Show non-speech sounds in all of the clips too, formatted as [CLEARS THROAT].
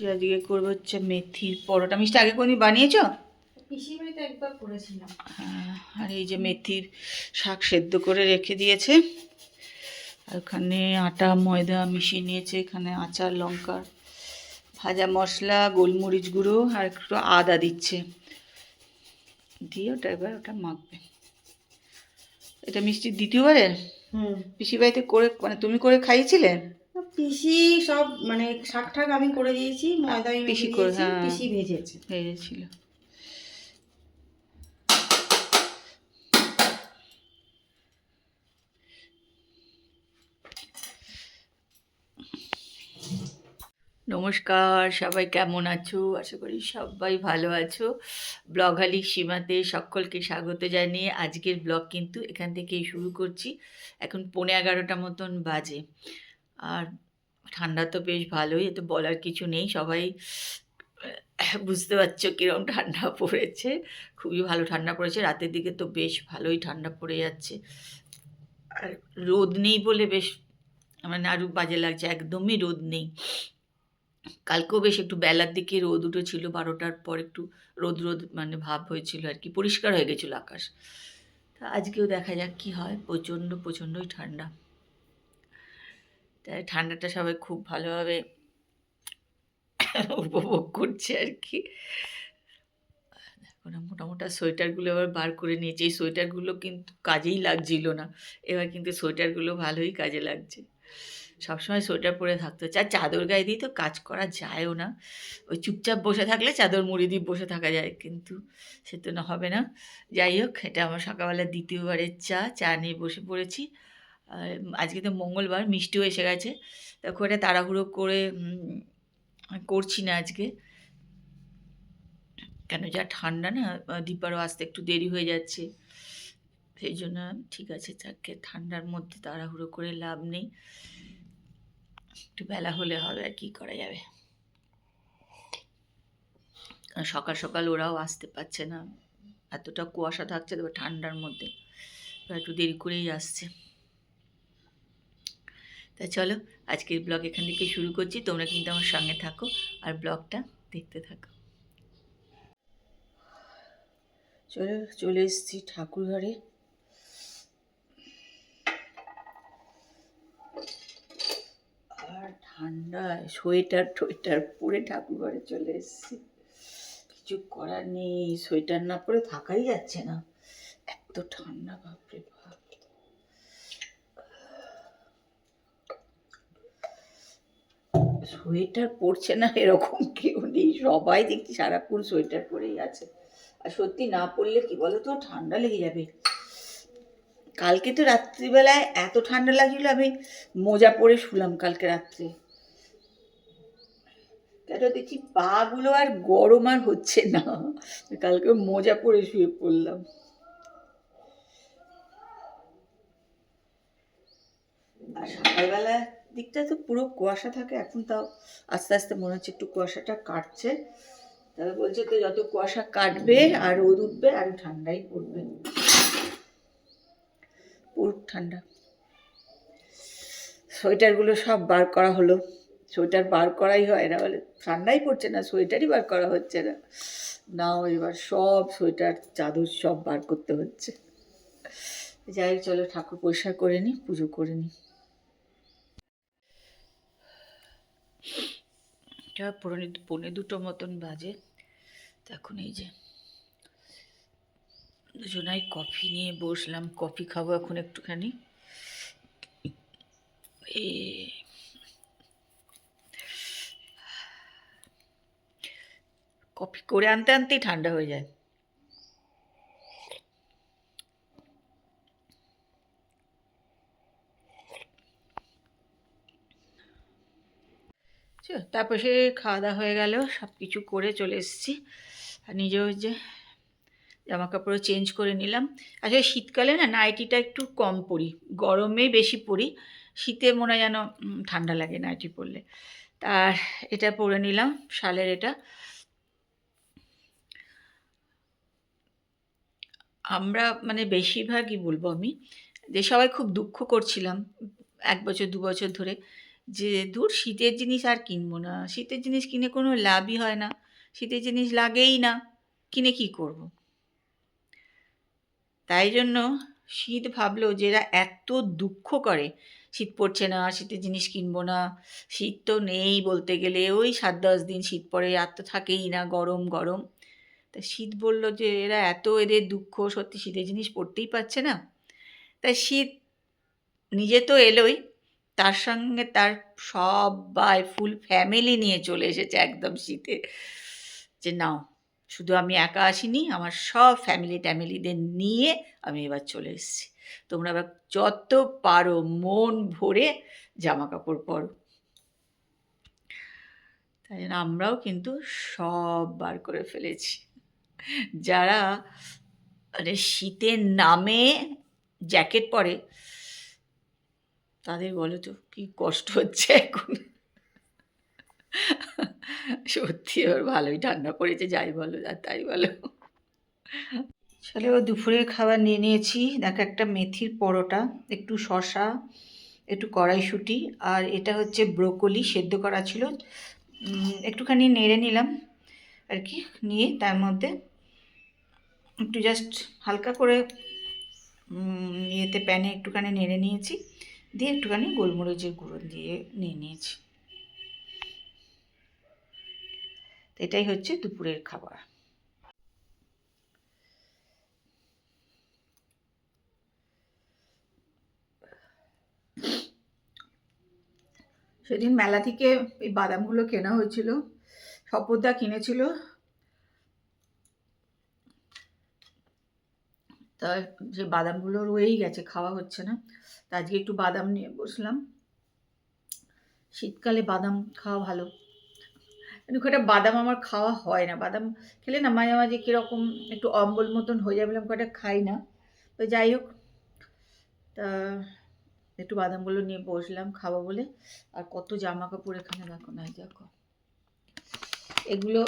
মিষ্টি আজকে করব হচ্ছে মেথির পরোটা। মিষ্টি আগে কোনদিন বানিয়েছো? একবার করেছিলাম। হ্যাঁ, আর এই যে মেথির শাক সেদ্ধ করে রেখে দিয়েছে। আর ওখানে আটা ময়দা মিশিয়ে নিয়েছে এখানে আচার লঙ্কার ভাজা মশলা গোলমরিচ গুঁড়ো আর একটু আদা দিচ্ছে। দিয়ে ওটা এবার ওটা মাখবে। এটা মিষ্টি দ্বিতীয়বারে? হুম। পিসি বাড়িতে করে মানে তুমি করে খাইয়েছিলে? পিসি সব মানে শাক ঠাক আমি করে দিয়েছি ময়দা আমি পিসি করে, হ্যাঁ। পিসি ভেজেছে। হয়েছিল নমস্কার সবাই কেমন আছো? আশা করি সবাই ভালো আছো। ব্লগালি সীমাতে সকলকে স্বাগত জানিয়ে আজকের ব্লগ কিন্তু এখান থেকেই শুরু করছি। এখন পৌনে এগারোটা মতন বাজে। আর ঠান্ডা তো বেশ ভালোই এতে বলার কিছু নেই, সবাই বুঝতে পারছ কীরকম ঠান্ডা পড়েছে। খুবই ভালো ঠান্ডা পড়েছে, রাতের দিকে তো বেশ ভালোই ঠান্ডা পড়ে যাচ্ছে। আর রোদ নেই বলে বেশ মানে আরও বাজে লাগছে, একদমই রোদ নেই। কালকেও বেশ একটু বেলার দিকে রোদ উঠেছিল, বারোটার পর একটু রোদ রোদ মানে ভাব হয়েছিল আর কি, পরিষ্কার হয়ে গেছিল আকাশ। তা আজকেও দেখা যাক কি হয়, প্রচণ্ড প্রচণ্ডই ঠান্ডা। তাই ঠান্ডাটা সবাই খুব ভালোভাবে উপভোগ করছে আর কি। দেখো না মোটা মোটা সোয়েটারগুলো এবার বার করে নিয়েছি। এই সোয়েটারগুলো কিন্তু কাজেই লাগছিল না। এবার কিন্তু সোয়েটারগুলো ভালোই কাজে লাগছে। সবসময় সোয়েটার পরে থাকতে হচ্ছে। আর চাদর গায়ে দিয়ে তো কাজ করা যায়ও না। ওই চুপচাপ বসে থাকলে চাদর মুড়ি দিয়ে বসে থাকা যায়, কিন্তু সে তো না, হবে না। যাই হোক, এটা আমার সকালবেলা দ্বিতীয়বারের চা। চা নিয়ে বসে পড়েছি। আজকে তো মঙ্গলবার, মিষ্টিও এসে গেছে। তা খুব একটা তাড়াহুড়ো করে করছি না আজকে। কেন যা ঠান্ডা না দীপারও আসতে একটু দেরি হয়ে যাচ্ছে। সেই জন্য ঠিক আছে তাকে ঠান্ডার মধ্যে তাড়াহুড়ো করে লাভ নেই। একটু বেলা হলে হবে আর কি করা যাবে। সকাল সকাল ওরাও আসতে পারছে না। এতটা কুয়াশা থাকছে তবে ঠান্ডার মধ্যে। একটু দেরি করেই আসছে। তা চলো, আজকের ব্লগ এখান থেকে শুরু করছি। তোমরা কিন্তু আমার সঙ্গে থাকো আর ব্লগটা দেখতে থাকো। চলে চলে এসেছি ঠাকুর ঘরে। আর সোয়েটার টোয়েটার পরে ঠাকুর ঘরে চলে এসেছি। কিছু করার নেই, সোয়েটার না পরে থাকাই যাচ্ছে না। এত ঠান্ডা, বাপরে বাপ। সোয়েটার পরছে না, এরকম কেউ নেই। সবাই দেখছি সারাক্ষণ সোয়েটার পরেই আছে। আর সত্যি না পরলে কি বলো তো ঠান্ডা লেগে যাবে। কালকে তো রাত্রিবেলায় এত ঠান্ডা লাগছিল, আমি মোজা পরে শুলাম কালকে রাত্রে। কেন দেখছি পাগুলো আর গরম আর হচ্ছে না। কালকে মোজা পরে শুয়ে পড়লাম। আর সকালবেলা দিকটা তো পুরো কুয়াশা থাকে, এখন তাও আস্তে আস্তে মনে হচ্ছে একটু কুয়াশাটা কাটছে। তবে বলছে তো যত কুয়াশা কাটবে আর রোদ উঠবে, আর ঠান্ডাই পড়বে। পুরো ঠান্ডা। সোয়েটারগুলো সব বার করা হলো। সোয়েটার বার করাই হয় না বলে ঠান্ডাই পড়ছে না, সোয়েটারই বার করা হচ্ছে না। নাও এবার সব সোয়েটার, চাদর সব বার করতে হচ্ছে। যাই চলো ঠাকুর পরিষ্কার করে নিই, পুজো করে নিই। এটা পৌনে পৌনে দুটো মতন বাজে। এখন এই যে দুজনাই কফি নিয়ে বসলাম। কফি খাব এখন একটুখানি। এ কফি করে আনতে আনতেই ঠান্ডা হয়ে যায়। তারপর সে খাওয়া দাওয়া হয়ে গেল সব কিছু করে চলে এসেছি। আর নিজেও যে জামা কাপড়ও চেঞ্জ করে নিলাম। আসলে শীতকালে না নাইটিটা একটু কম পরি, গরমে বেশি পরি। শীতে মনে হয় যেন ঠান্ডা লাগে নাইটি পরলে। তার এটা পরে নিলাম, শালের এটা। আমরা মানে বেশিরভাগই বলব আমি যে সবাই খুব দুঃখ করছিলাম, এক বছর, দু বছর ধরে। যে দূর শীতের জিনিস আর কিনবো না। শীতের জিনিস কিনে কোনো লাভই হয় না। শীতের জিনিস লাগেই না। কিনে কি করব? তাই জন্য শীত ভাবলো যে এরা এত দুঃখ করে, শীত পড়ছে না, শীতের জিনিস কিনবো না। শীত তো নেই বলতে গেলে, ওই সাত দশ দিন শীত পড়ে আর তো থাকেই না, গরম গরম। তা শীত বলল যে এরা এত এদের দুঃখ, সত্যি শীতের জিনিস পড়তেই পারছে না। তাই শীত নিজে তো এলোই তার সঙ্গে তার সবাই ফুল ফ্যামিলি নিয়ে চলে এসেছে একদম শীতে। যে নাও শুধু আমি একা আসিনি, আমার সব ফ্যামিলি ট্যামিলিদের নিয়ে আমি এবার চলে এসেছি। তোমরা এবার যত পারো মন ভরে জামা কাপড় পরো। তাই জন্য আমরাও কিন্তু সব বার করে ফেলেছি। যারা মানে শীতের নামে জ্যাকেট পরে তাদের বলো তো, কি কষ্ট হচ্ছে এখন? সত্যি এবার ভালোই ঠান্ডা পড়েছে, যাই বলো, আর তাই বলো। চলে ও দুপুরের খাবার নিয়ে নিয়েছি। দেখো, একটা মেথির পরোটা, একটু শশা একটু কড়াইশুঁটি, আর এটা হচ্ছে ব্রোকলি, সেদ্ধ করা ছিল। একটুখানি নেড়ে নিলাম, আর কি, নিয়ে তার মধ্যে একটু জাস্ট হালকা করে ইয়েতে প্যানে একটুখানি নেড়ে নিয়েছি। দিয়ে একটুখানি গোলমরিচের গুঁড়ো দিয়ে নিয়ে নিয়েছি। এটাই হচ্ছে দুপুরের খাবার। সেদিন মেলা থেকে এই বাদামগুলো কেনা হয়েছিল শপথদা কিনেছিল তা যে বাদামগুলো রয়েই গেছে, খাওয়া হচ্ছে না। তা আজকে একটু বাদাম নিয়ে বসলাম। শীতকালে বাদাম খাওয়া ভালো। কিন্তু খুব একটা বাদাম আমার খাওয়া হয় না। বাদাম খেলে না মাঝে মাঝে কীরকম একটু অম্বল মতন হয়ে যাবে একটা খাই না। তো যাই হোক, তা একটু বাদামগুলো নিয়ে বসলাম খাব বলে। আর কত জামা কাপড় এখানে দেখো, না দেখো। এগুলো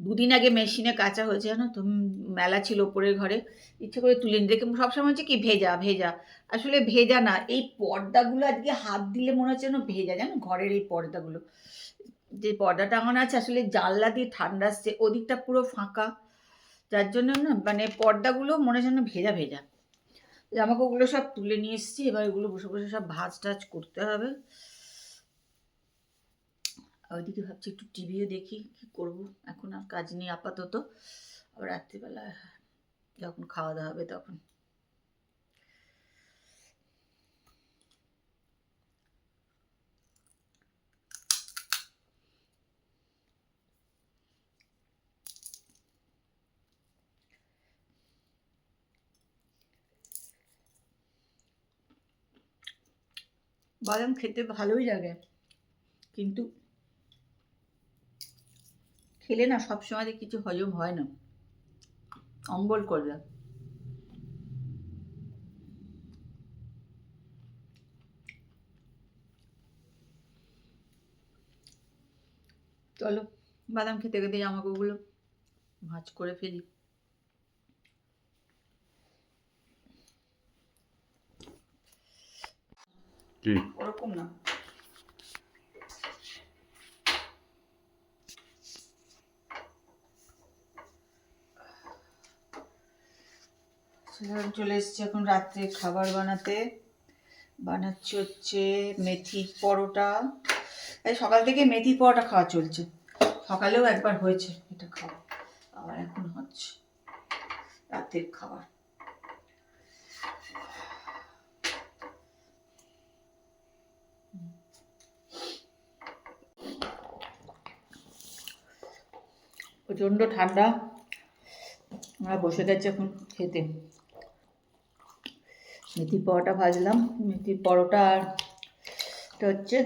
দুদিন আগে মেশিনে কাঁচা হয়েছে জানো তো মেলা ছিল ওপরের ঘরে। ইচ্ছে করে তুলে নিয়ে দেখে সবসময় হচ্ছে কি ভেজা ভেজা। আসলে ভেজা না, এই পর্দাগুলো আজকে হাত দিলে মনে হচ্ছে যেন ভেজা, জানো? ঘরের এই পর্দাগুলো। যে পর্দা টাঙানো আছে, আসলে জানলা দিয়ে ঠান্ডা আসছে, ওদিকটা পুরো ফাঁকা। যার জন্য না মানে পর্দাগুলো মনে যেন ভেজা ভেজা। জামাকাপড়গুলো সব তুলে নিয়ে এসেছি, এবার এগুলো বসে বসে সব ভাজ টাজ করতে হবে। ওইদিকে ভাবছি একটু টিভিও দেখি কি করব। এখন আর কাজ নেই আপাতত। আবার রাত্রিবেলা যখন খাওয়া দাওয়া হবে তখন। বাদাম খেতে ভালোই লাগে। কিন্তু খেলে না সবসময় যে কিছু হজম হয় না। অম্বল করবে। চলো বাদাম খেতে খেতে জামাকাপড়গুলো ভাঁজ করে ফেলি। ওরকম না। চলে এসেছি এখন রাত্রে খাবার বানাতে। বানাচ্ছি হচ্ছে মেথি পরোটা। এই সকাল থেকে মেথি পরোটা খাওয়া চলছে। সকালেও একবার হয়েছে এটা খাওয়া। আবার এখন হচ্ছে রাতের খাবার। প্রচণ্ড ঠান্ডা। আমরা বসে গেছি এখন খেতে। মেথি পরোটা ভাজলাম। মেথির পরোটা আর এটা হচ্ছে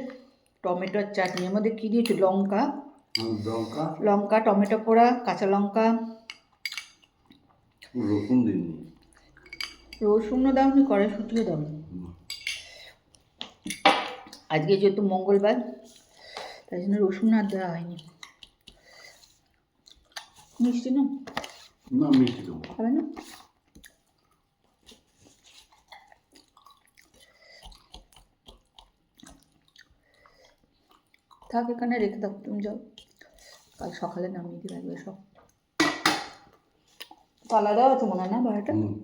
টমেটোর চাটনি। এর মধ্যে কী দিয়েছি? লঙ্কা। লঙ্কা। লঙ্কা টমেটো পোড়া কাঁচা লঙ্কা। রসুন দিননি রসুনও দাওনি কড়াইশুটিও দাওনি। আজকে যেহেতু মঙ্গলবার তাই জন্য রসুন আর দেওয়া হয়নি। মিষ্টি না? না মিষ্টি দেবো খাবে না? থাক এখানে রেখে দাও তুমি যাও। কাল সকালে নামিয়ে দিয়ে রাখবে সব। তালা দেওয়া আছে মনে হয় না বাড়িটা হুম।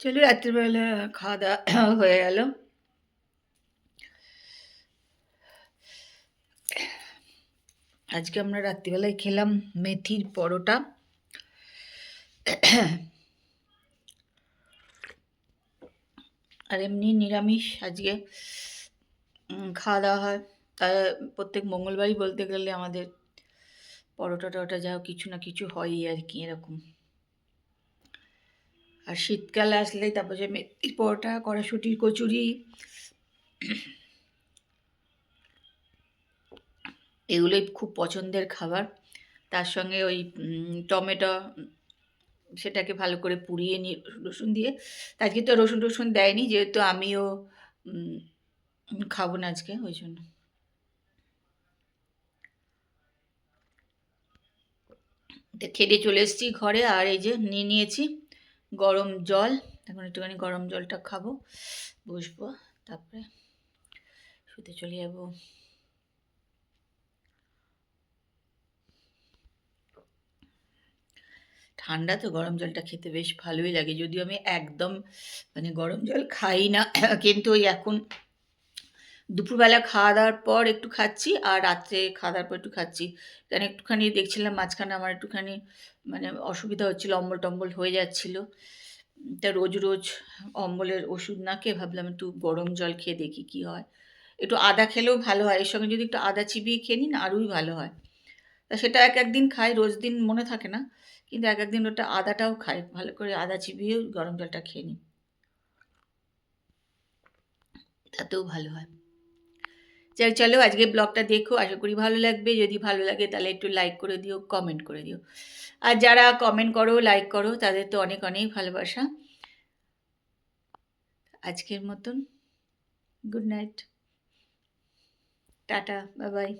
চলো রাত্রিবেলা খাওয়া দাওয়া হয়ে গেল। আজকে আমরা রাত্রিবেলায় খেলাম মেথির পরোটা। আর এমনি নিরামিষ আজকে খাওয়া দাওয়া হয়। তাই প্রত্যেক মঙ্গলবারই বলতে গেলে আমাদের পরোটা টরোটা যা হোক কিছু না কিছু হয়ই আর কি এরকম। আর শীতকাল আসলেই তারপর যে মেথির পরোটা কড়াশুটির কচুরি এগুলোই খুব পছন্দের খাবার। তার সঙ্গে ওই টমেটো, সেটাকে ভালো করে পুড়িয়ে নিয়ে, রসুন দিয়ে। আজকে তো রসুন টসুন দেয়নি, যেহেতু আমিও খাব না আজকে, ওই জন্য। খেতে চলে এসেছি ঘরে, আর এই যে নিয়ে নিয়েছি গরম জল। এখন একটুখানি গরম জলটা খাব, বসবো, তারপরে শুতে চলে যাব। ঠান্ডা তো গরম জলটা খেতে বেশ ভালোই লাগে। যদিও আমি একদম মানে গরম জল খাই না, [CLEARS THROAT] কিন্তু ওই এখন দুপুরবেলা খাওয়া দাওয়ার পর একটু খাচ্ছি আর রাত্রে খাওয়া দাওয়ার পর একটু খাচ্ছি। কারণ একটুখানি দেখছিলাম মাঝখানে আমার একটুখানি মানে অসুবিধা হচ্ছিল, অম্বল টম্বল হয়ে যাচ্ছিল। তা রোজ রোজ অম্বলের ওষুধ না খেয়ে ভাবলাম একটু গরম জল খেয়ে দেখি কী হয়। একটু আদা খেলেও ভালো হয়, এর সঙ্গে যদি একটু আদা চিবিয়ে খেয়ে নিন আরোই ভালো হয়। তা সেটা এক একদিন খাই, রোজ দিন মনে থাকে না। কিন্তু এক একদিন ওটা আদাটাও খাই, ভালো করে আদা চিবিয়েও গরম জলটা খেয়ে নিই। তাতেও ভালো হয়। যাই চলো আজকে ব্লগটা দেখো, আশা করি ভালো লাগবে। যদি ভালো লাগে তাহলে একটু লাইক করে দিও, কমেন্ট করে দিও। আর যারা কমেন্ট করো, লাইক করো, তাদের তো অনেক অনেক ভালোবাসা। আজকের মতন, good night. Tata, bye by.